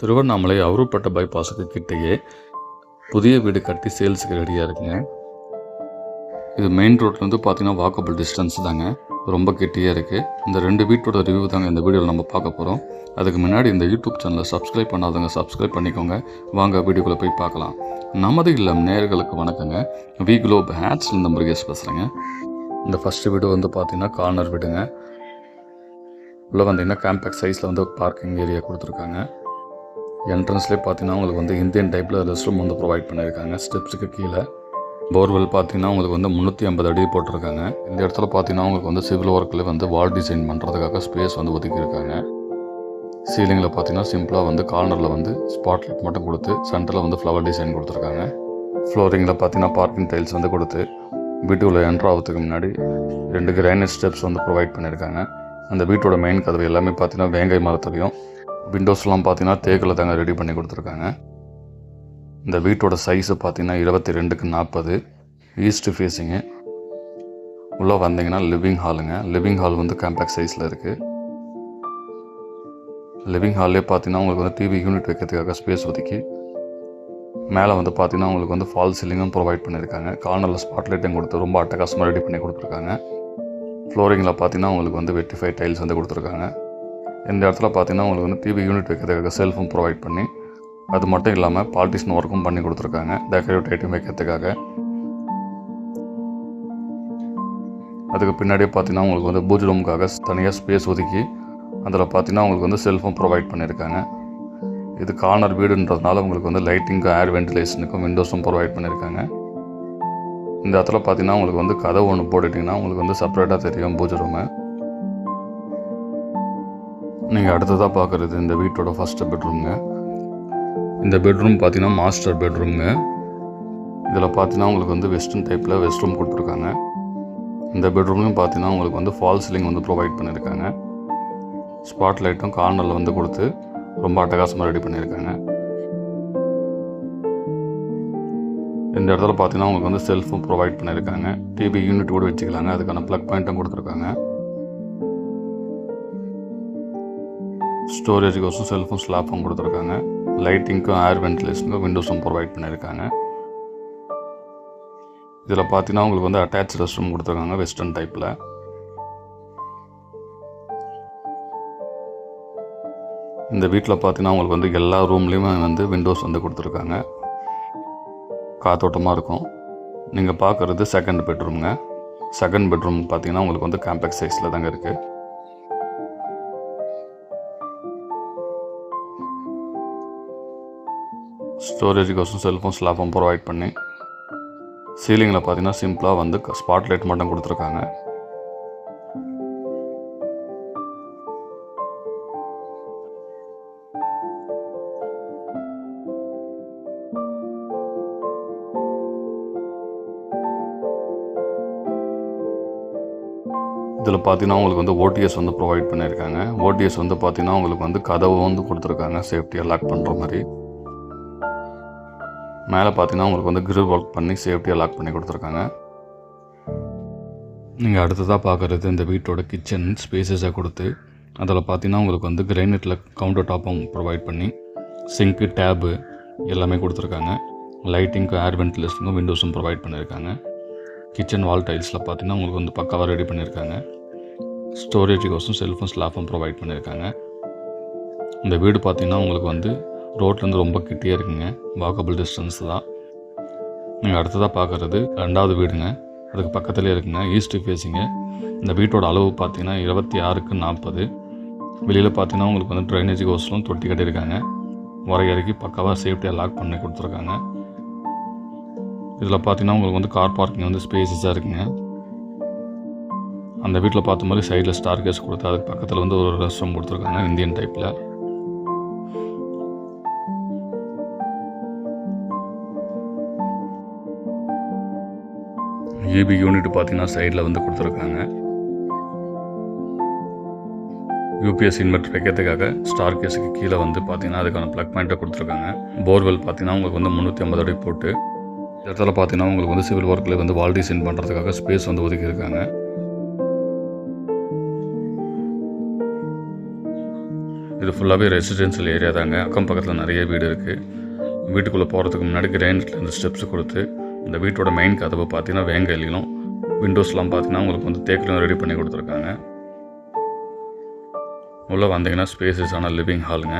திருவண்ணாமலை அவருப்பட்ட பைபாஸுக்கு கிட்டேயே புதிய வீடு கட்டி சேல்ஸுக்கு ரெடியாக இருக்குங்க இது மெயின் ரோட்லேருந்து பார்த்தீங்கன்னா வாக்கபிள் டிஸ்டன்ஸ் தாங்க. ரொம்ப கிட்டேயே இருக்குது இந்த ரெண்டு வீட்டோட ரிவ்யூ தாங்க இந்த வீடியோவில் நம்ம பார்க்க போகிறோம் அதுக்கு முன்னாடி இந்த யூடியூப் சேனலை சப்ஸ்கிரைப் பண்ணாதவங்க சப்ஸ்கிரைப் பண்ணிக்கோங்க. வாங்க வீடியோக்குள்ளே போய் பார்க்கலாம். நமது இல்லம் நேர்களுக்கு வணக்கங்க. வி குளோப் ஹேட்ஸ் இந்த முருகேஷ் பேசுகிறேங்க இந்த ஃபஸ்ட்டு வீடு வந்து பார்த்திங்கன்னா கார்னர் வீடுங்க. உள்ளே வந்தீங்கன்னா கேம்பேக் சைஸில் வந்து பார்க்கிங் ஏரியா கொடுத்துருக்காங்க. என்ட்ரன்ஸ்லேயே பார்த்தீங்கன்னா உங்களுக்கு வந்து இந்தியன் டைப்பில் ரெஸ்ட் ரூம் வந்து ப்ரொவைட் பண்ணியிருக்காங்க. ஸ்டெப்ஸுக்கு கீழே போர்வெல் பார்த்தீங்கன்னா உங்களுக்கு வந்து முந்நூற்றி ஐம்பது அடி போட்டிருக்காங்க. இந்த இடத்துல பார்த்தீங்கன்னா உங்களுக்கு வந்து சிவில் ஒர்க்கில் வந்து வால் டிசைன் பண்ணுறதுக்காக ஸ்பேஸ் வந்து ஒதுக்கியிருக்காங்க. சீலிங்கில் பார்த்தீங்கன்னா சிம்பிளாக வந்து கார்னரில் வந்து ஸ்பாட் லைட் மட்டும் கொடுத்து சென்டரில் வந்து ஃப்ளவர் டிசைன் கொடுத்துருக்காங்க. ஃப்ளோரிங்கில் பார்த்தீங்கன்னா பார்க்கிங் டைல்ஸ் வந்து கொடுத்து வீட்டுக்குள்ளே என்ட்ரு ஆகிறதுக்கு முன்னாடி ரெண்டு கிரானைட் ஸ்டெப்ஸ் வந்து ப்ரொவைட் பண்ணியிருக்காங்க. அந்த வீட்டோட மெயின் கதவு எல்லாமே பார்த்தீங்கன்னா வேங்கை மரத்துலையும் விண்டோஸ்லாம் பார்த்தீங்கன்னா தேக்கில் தாங்க ரெடி பண்ணி கொடுத்துருக்காங்க. இந்த வீட்டோட சைஸு பார்த்தீங்கன்னா இருபத்தி ரெண்டுக்கு நாற்பது ஈஸ்ட் ஃபேஸிங்கு உள்ளே வந்தீங்கன்னா லிவிங் ஹாலுங்க லிவிங் ஹால் வந்து காம்பேக்ட் சைஸில் இருக்குது லிவிங் ஹால்லே பார்த்தீங்கன்னா உங்களுக்கு வந்து டிவி யூனிட் வைக்கிறதுக்காக ஸ்பேஸ் ஒதுக்கி மேலே வந்து பார்த்தீங்கன்னா உங்களுக்கு வந்து ஃபால் சீலிங்கும் ப்ரொவைட் பண்ணியிருக்காங்க. கார்னரில் ஸ்பாட்லைட்டும் கொடுத்து ரொம்ப அட்டகாசமாக ரெடி பண்ணி கொடுத்துருக்காங்க. ஃப்ளோரிங்கில் பார்த்தீங்கன்னா உங்களுக்கு வந்து வெட்டிஃபை டைல்ஸ் வந்து கொடுத்துருக்காங்க. இந்த இடத்துல பார்த்தீங்கன்னா உங்களுக்கு வந்து டிவி யூனிட் வைக்கிறதுக்காக செல்ஃபும் ப்ரொவைட் பண்ணி அது மட்டும் இல்லாமல் பாலிட்டிஷன் ஒர்க்கும் பண்ணி கொடுத்துருக்காங்க. டெக்கரேட் ஐட்டம் வைக்கிறதுக்காக. அதுக்கு பின்னாடியே பார்த்தீங்கன்னா உங்களுக்கு வந்து பூஜ் ரூமுக்காக தனியாக ஸ்பேஸ் ஒதுக்கி அதில் பார்த்தீங்கன்னா உங்களுக்கு வந்து செல்ஃபும் ப்ரொவைட் பண்ணியிருக்காங்க இது கார்னர் வீடுன்றதுனால உங்களுக்கு வந்து லைட்டிங்க்கும் ஏர் வென்டிலேஷனுக்கும் விண்டோஸும் ப்ரொவைட் பண்ணியிருக்காங்க இந்த இடத்துல பார்த்தீங்கன்னா உங்களுக்கு வந்து கதவு ஒன்று போட்டுட்டிங்கன்னா உங்களுக்கு வந்து செப்பரேட்டாக தெரியும் பூஜை ரூமு நீங்கள் அடுத்ததாக பார்க்குறது இந்த வீட்டோட ஃபஸ்ட்டு பெட்ரூம்ங்க இந்த பெட்ரூம் பார்த்தீங்கன்னா மாஸ்டர் பெட்ரூம்ங்க இதில் பார்த்தீங்கன்னா உங்களுக்கு வந்து வெஸ்டர்ன் டைப்பில் வெஸ்ட் ரூம் கொடுத்துருக்காங்க. இந்த பெட்ரூம்லையும் பார்த்தீங்கன்னா உங்களுக்கு வந்து ஃபால் சீலிங் வந்து ப்ரொவைட் பண்ணியிருக்காங்க ஸ்பாட் லைட்டும் கார்னரில் வந்து கொடுத்து ரொம்ப அட்டகாசமாக ரெடி பண்ணியிருக்காங்க இந்த இடத்துல பார்த்தீங்கன்னா உங்களுக்கு வந்து செல்ஃபும் ப்ரொவைட் பண்ணியிருக்காங்க டிவி யூனிட் கூட வச்சுக்கலாங்க. அதுக்கான ப்ளக் பாயிண்ட்டும் கொடுத்துருக்காங்க. ஸ்டோரேஜுக்கோசம் செல்ஃபும் ஸ்லாப்பும் கொடுத்துருக்காங்க. லைட்டிங்க்கும் ஏர் வென்டிலேஷனுக்கும் விண்டோஸும் ப்ரொவைட் பண்ணியிருக்காங்க. இதில் பார்த்தீங்கன்னா உங்களுக்கு வந்து அட்டாச் ரெஸ்ட் ரூம் கொடுத்துருக்காங்க வெஸ்டர்ன் டைப்பில் இந்த வீட்டில் பார்த்தீங்கன்னா உங்களுக்கு வந்து எல்லா ரூம்லேயுமே வந்து விண்டோஸ் வந்து கொடுத்துருக்காங்க. காத்தோட்டமாக இருக்கும். நீங்கள் பார்க்குறது செகண்ட் பெட்ரூம்ங்க செகண்ட் பெட்ரூம் பார்த்தீங்கன்னா உங்களுக்கு வந்து காம்பேக்ட் சைஸில் தாங்க இருக்குது ஸ்டோரேஜுக்கோசம் செல்ஃபோன் ஸ்லாப்பும் ப்ரொவைட் பண்ணி சீலிங்கில் பார்த்தீங்கன்னா சிம்பிளாக வந்து ஸ்பாட் லைட் மட்டும் கொடுத்துருக்காங்க. இதில் பார்த்தீங்கன்னா உங்களுக்கு வந்து ஓடிஎஸ் வந்து ப்ரொவைட் பண்ணியிருக்காங்க ஓடிஎஸ் வந்து பார்த்தீங்கன்னா உங்களுக்கு வந்து கதவு வந்து கொடுத்துருக்காங்க. சேஃப்டியாக லாக் பண்ணுற மாதிரி. மேலே பார்த்தீங்கன்னா உங்களுக்கு வந்து கிரில் ஒர்க் பண்ணி சேஃப்டியாக லாக் பண்ணி கொடுத்துருக்காங்க. நீங்கள் அடுத்ததாக பார்க்குறது இந்த வீட்டோட கிச்சன் ஸ்பேசஸை கொடுத்து அதில் பார்த்தீங்கன்னா உங்களுக்கு வந்து கிரைனட்டில் கவுண்டர் டாப்பும் ப்ரொவைட் பண்ணி சிங்க்கு டேபு எல்லாமே கொடுத்துருக்காங்க. லைட்டிங்க்கும் ஏர் வென்டிலேஷனுக்கும் விண்டோஸும் ப்ரொவைட் பண்ணியிருக்காங்க. கிச்சன் வால் டைல்ஸில் பார்த்தீங்கன்னா உங்களுக்கு வந்து பக்காவாக ரெடி பண்ணியிருக்காங்க. ஸ்டோரேஜுக்கோசம் செல்ஃபும் ஸ்லாஃபும் ப்ரொவைட் பண்ணியிருக்காங்க. இந்த வீடு பார்த்திங்கன்னா உங்களுக்கு வந்து ரோட்லேருந்து ரொம்ப கிட்டே இருக்குங்க. வாக்கபிள் டிஸ்டன்ஸ் தான். நீங்கள் அடுத்ததாக பார்க்குறது ரெண்டாவது வீடுங்க. அதுக்கு பக்கத்துலேயே இருக்குங்க ஈஸ்ட் ஃபேஸிங்க இந்த வீட்டோட அளவு பார்த்தீங்கன்னா இருபத்தி ஆறுக்கு நாற்பது. வெளியில் பார்த்தீங்கன்னா உங்களுக்கு வந்து ட்ரைனேஜ் கோஸ்லாம் தொட்டி கட்டியிருக்காங்க. வரையறைக்கு பக்காவாக சேஃப்டியாக லாக் பண்ணி கொடுத்துருக்காங்க. இதில் பார்த்தீங்கன்னா உங்களுக்கு வந்து கார் பார்க்கிங் வந்து ஸ்பேசஸாக இருக்குங்க. அந்த வீட்டில் பார்த்த மாதிரி சைடில் ஸ்டார் கேஸ் கொடுத்து அதுக்கு பக்கத்தில் வந்து ஒரு ரெஸ்ட் ரூம் கொடுத்துருக்காங்க இந்தியன் டைப்பில் ஏபி யூனிட் பார்த்தீங்கன்னா சைடில் வந்து கொடுத்துருக்காங்க. யூபிஎஸ் இன்வெர்டர் வைக்கிறதுக்காக ஸ்டார் கேஸுக்கு கீழே வந்து பார்த்தீங்கன்னா அதுக்கான ப்ளக் பாயிண்ட்டை கொடுத்துருக்காங்க. போர்வெல் பார்த்தீங்கன்னா உங்களுக்கு வந்து முந்நூற்றி ஐம்பது அடி போட்டு இடத்துல பார்த்தீங்கன்னா உங்களுக்கு வந்து சிவில் ஒர்க்கில் வந்து வால் டிசைன் பண்ணுறதுக்காக ஸ்பேஸ் வந்து ஒதுக்கியிருக்காங்க இது ஃபுல்லாகவே ரெசிடென்ஷியல் ஏரியா தாங்க. அக்கம் பக்கத்தில் நிறைய வீடு இருக்குது வீட்டுக்குள்ளே போகிறதுக்கு முன்னாடி கிரைண்ட்லேருந்து ஸ்டெப்ஸ் கொடுத்து இந்த வீட்டோட மெயின் கதவை பார்த்தீங்கன்னா வேங்கையிலும் விண்டோஸ்லாம் பார்த்தீங்கன்னா உங்களுக்கு வந்து தேக்கிலும் ரெடி பண்ணி கொடுத்துருக்காங்க. உள்ளே வந்தீங்கன்னா ஸ்பேசஸான லிவிங் ஹாலுங்க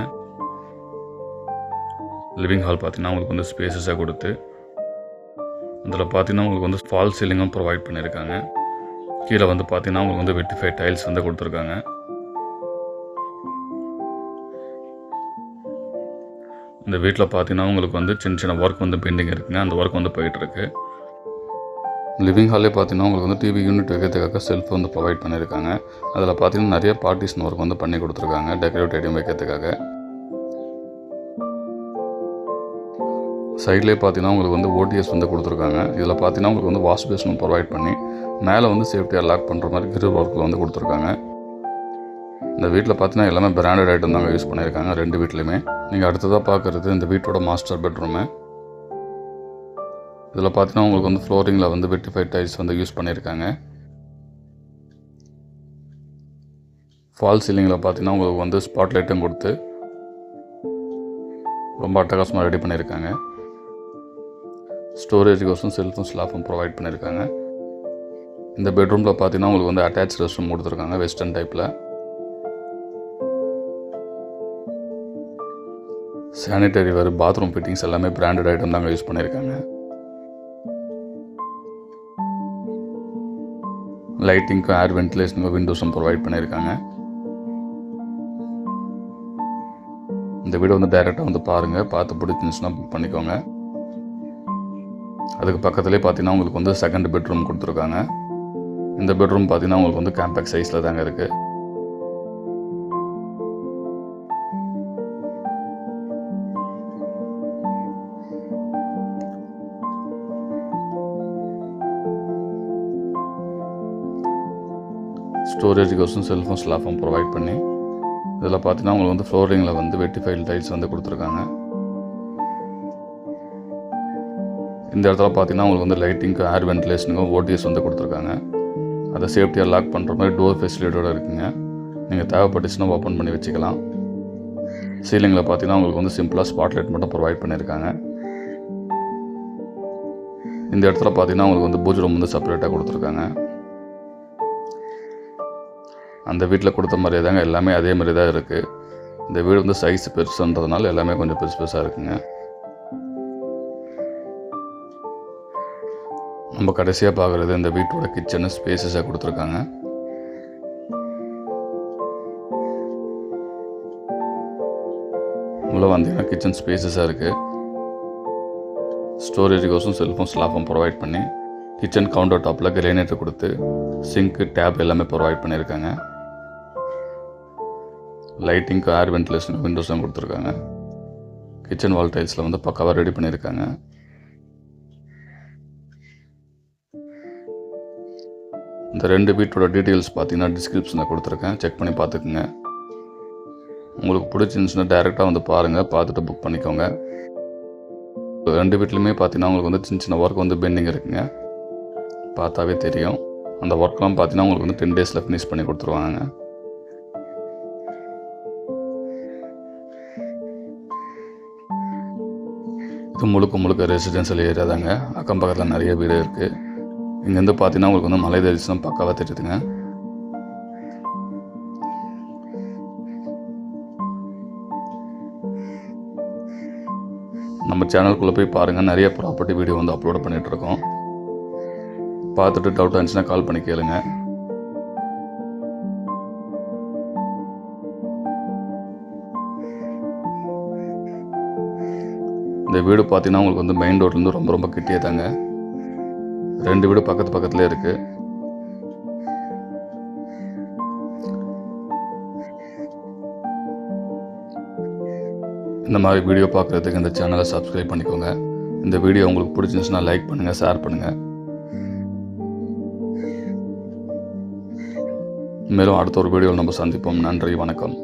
லிவிங் ஹால் பார்த்தீங்கன்னா உங்களுக்கு வந்து ஸ்பேசஸாக கொடுத்து அதில் பார்த்தீங்கன்னா உங்களுக்கு வந்து ஃபால் சீலிங்கும் ப்ரொவைட் பண்ணியிருக்காங்க கீழே வந்து பார்த்தீங்கன்னா உங்களுக்கு வந்து வெட்டிஃபை டைல்ஸ் வந்து கொடுத்துருக்காங்க. இந்த வீட்டில் பார்த்தீங்கன்னா உங்களுக்கு வந்து சின்ன சின்ன ஒர்க் வந்து பெண்டிங் இருக்குங்க. அந்த ஒர்க் வந்து போயிட்டுருக்கு. லிவிங் ஹாலே பார்த்தீங்கன்னா உங்களுக்கு வந்து டிவி யூனிட் வைக்கிறதுக்காக செல்ஃப் வந்து ப்ரொவைட் பண்ணியிருக்காங்க அதில் பார்த்தீங்கன்னா நிறைய பார்ட்டிஷன் ஒர்க் வந்து பண்ணி கொடுத்துருக்காங்க. டெக்கரேட் ஐட்டம் வைக்கிறதுக்காக. சைட்லேயே பார்த்தீங்கன்னா உங்களுக்கு வந்து ஓடிஎஸ் வந்து கொடுத்துருக்காங்க. இதில் பார்த்தீங்கன்னா உங்களுக்கு வந்து வாஷ் பேஷனும் ப்ரொவைட் பண்ணி மேலே வந்து சேஃப்டியாக லாக் பண்ணுற மாதிரி கிரில் ஒர்க்கில் வந்து கொடுத்துருக்காங்க. இந்த வீட்டில் பார்த்தீங்கன்னா எல்லாமே பிராண்டட் ஐட்டம் தாங்க யூஸ் பண்ணியிருக்காங்க ரெண்டு வீட்லையுமே. நீங்கள் அடுத்ததாக பார்க்குறது இந்த வீட்டோட மாஸ்டர் பெட்ரூமு இதில் பார்த்தீங்கன்னா உங்களுக்கு வந்து ஃப்ளோரிங்கில் வந்து வெட்டிஃபைட் டைல்ஸ் வந்து யூஸ் பண்ணியிருக்காங்க. ஃபால் சீலிங்கில் பார்த்தீங்கன்னா உங்களுக்கு வந்து ஸ்பாட் லைட்டும் கொடுத்து ரொம்ப அட்டகாசமாக ரெடி பண்ணியிருக்காங்க. ஸ்டோரேஜுக்கோசம் செல்ஃபும் ஸ்லாஃபும் ப்ரொவைட் பண்ணியிருக்காங்க. இந்த பெட்ரூமில் பார்த்தீங்கன்னா உங்களுக்கு வந்து அட்டாச் ரெஸ்ட் ரூம் கொடுத்துருக்காங்க வெஸ்டர்ன் டைப்பில் சானிட்டரி வேறு பாத்ரூம் ஃபிட்டிங்ஸ் எல்லாமே பிராண்டட் ஐட்டம் தாங்க யூஸ் பண்ணியிருக்காங்க. லைட்டிங்க்கும் ஏர் வென்டிலேஷனுக்கும் விண்டோஸும் ப்ரொவைட் பண்ணியிருக்காங்க. இந்த வீடு வந்து டைரெக்டாக வந்து பாருங்கள் பார்த்து பிடிச்சிருந்துச்சுன்னா புக் பண்ணிக்கோங்க. அதுக்கு பக்கத்துலேயே பார்த்தீங்கன்னா உங்களுக்கு வந்து செகண்ட் பெட்ரூம் கொடுத்துருக்காங்க. இந்த பெட்ரூம் பார்த்தீங்கன்னா உங்களுக்கு வந்து கேம்பேக் சைஸில் தாங்க இருக்குது ஸ்டோரேஜ் கோசம் செல்ஃபோன் ஸ்லாஃபும் ப்ரொவைட் பண்ணி இதில் பார்த்தீங்கன்னா உங்களுக்கு வந்து ஃப்ளோரிங்கில் வந்து வெட்டிஃபைல் டைல்ஸ் வந்து கொடுத்துருக்காங்க. இந்த இடத்துல பார்த்தீங்கன்னா உங்களுக்கு வந்து லைட்டிங்க்கும் ஏர் வென்டிலேஷனுக்கும் ஓடிஎஸ் வந்து கொடுத்துருக்காங்க. அதை சேஃப்டியாக லாக் பண்ணுற மாதிரி டோர் ஃபெசிலிட்டியோட இருக்குங்க. நீங்கள் தேவைப்பட்டுச்சுன்னா ஓப்பன் பண்ணி வச்சுக்கலாம். சீலிங்கில் பார்த்தீங்கன்னா உங்களுக்கு வந்து சிம்பிளாக ஸ்பாட் லைட் மட்டும் ப்ரொவைட் பண்ணியிருக்காங்க இந்த இடத்துல பார்த்தீங்கன்னா உங்களுக்கு வந்து பூஜை ரூம் வந்து செப்பரேட்டாக கொடுத்துருக்காங்க. அந்த வீட்டில் கொடுத்த மாதிரியே தாங்க எல்லாமே அதே மாதிரி தான் இருக்குது இந்த வீடு வந்து சைஸ் பெருசுன்றதுனால எல்லாமே கொஞ்சம் பெருசு பெருசாக இருக்குங்க. நம்ம கடைசியாக பார்க்குறது இந்த வீட்டோட கிச்சனு ஸ்பேசஸாக கொடுத்துருக்காங்க. உள்ளே வந்தீங்கன்னா கிச்சன் ஸ்பேசஸாக இருக்குது ஸ்டோரேஜுக்கோசம் செல்ஃபோன் ஸ்லாஃபும் ப்ரொவைட் பண்ணி கிச்சன் கவுண்டர் டாப்பில் கிரைனேட்டர் கொடுத்து சிங்க்கு டேப் எல்லாமே ப்ரொவைட் பண்ணியிருக்காங்க. லைட்டிங்க்கு ஏர் வென்டிலேஷன் விண்டோஸும் கொடுத்துருக்காங்க. கிச்சன் வால் டைல்ஸில் வந்து பக்காவாக ரெடி பண்ணியிருக்காங்க. இந்த ரெண்டு வீட்டோட டீட்டெயில்ஸ் பார்த்தீங்கன்னா டிஸ்கிரிப்ஷனில் கொடுத்துருக்கேன். செக் பண்ணி பார்த்துக்குங்க. உங்களுக்கு பிடிச்சிருந்துச்சுன்னா டேரெக்டாக வந்து பாருங்கள் பார்த்துட்டு புக் பண்ணிக்கோங்க. ரெண்டு வீட்லையுமே பார்த்தீங்கன்னா உங்களுக்கு வந்து சின்ன சின்ன ஒர்க் வந்து பெண்டிங் இருக்குங்க. பார்த்தாவே தெரியும். அந்த ஒர்க்லாம் பார்த்தீங்கன்னா உங்களுக்கு வந்து டென் டேஸில் ஃபினிஷ் பண்ணி கொடுத்துருவாங்க. இது முழுக்க முழுக்க ரெசிடென்ஷியல் ஏரியா தாங்க அக்கம் பக்கத்தில் நிறைய வீடு இருக்குது இங்கேருந்து பார்த்தீங்கன்னா உங்களுக்கு வந்து மலை தரிசனம் பக்காவாக தெரியுதுங்க. நம்ம சேனலுக்குள்ளே போய் பாருங்கள் நிறைய ப்ராப்பர்ட்டி வீடியோ வந்து அப்லோட் பண்ணிகிட்ருக்கோம் பார்த்துட்டு டவுட் இருந்துச்சுன்னா கால் பண்ணி கேளுங்கள் வீடு பார்த்தீங்கன்னா உங்களுக்கு வந்து மெயின் ரோட்லேருந்து ரொம்ப ரொம்ப கிட்டே தாங்க. ரெண்டு வீடு பக்கத்து பக்கத்துலேயே இருக்குது இந்த மாதிரி வீடியோ பார்க்குறதுக்கு இந்த சேனலை சப்ஸ்கிரைப் பண்ணிக்கோங்க. இந்த வீடியோ உங்களுக்கு பிடிச்சிருந்துச்சுன்னா லைக் பண்ணுங்கள் ஷேர் பண்ணுங்கள் மேலும் அடுத்த ஒரு வீடியோவில் நம்ம சந்திப்போம். நன்றி வணக்கம்.